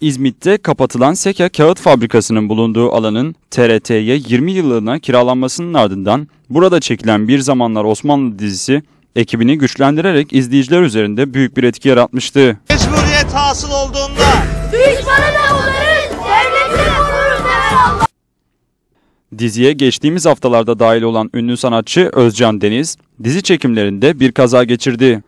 İzmit'te kapatılan Seka Kağıt Fabrikası'nın bulunduğu alanın TRT'ye 20 yıllığına kiralanmasının ardından burada çekilen Bir Zamanlar Osmanlı dizisi ekibini güçlendirerek izleyiciler üzerinde büyük bir etki yaratmıştı. Mecburiyet hasıl olduğunda Düşmanı da devletini. Diziye geçtiğimiz haftalarda dahil olan ünlü sanatçı Özcan Deniz, dizi çekimlerinde bir kaza geçirdi.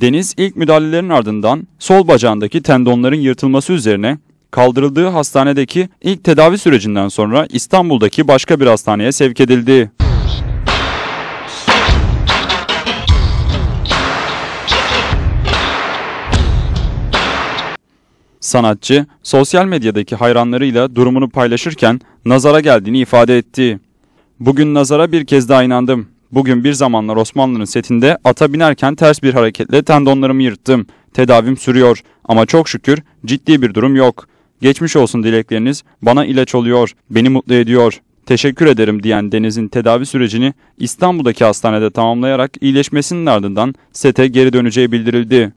Deniz ilk müdahalelerin ardından sol bacağındaki tendonların yırtılması üzerine kaldırıldığı hastanedeki ilk tedavi sürecinden sonra İstanbul'daki başka bir hastaneye sevk edildi. Sanatçı, sosyal medyadaki hayranlarıyla durumunu paylaşırken nazara geldiğini ifade etti. Bugün nazara bir kez daha inandım. Bugün bir zamanlar Osmanlı'nın setinde ata binerken ters bir hareketle tendonlarımı yırttım. Tedavim sürüyor ama çok şükür ciddi bir durum yok. Geçmiş olsun dilekleriniz bana ilaç oluyor, beni mutlu ediyor. Teşekkür ederim diyen Deniz'in tedavi sürecini İstanbul'daki hastanede tamamlayarak iyileşmesinin ardından sete geri döneceği bildirildi.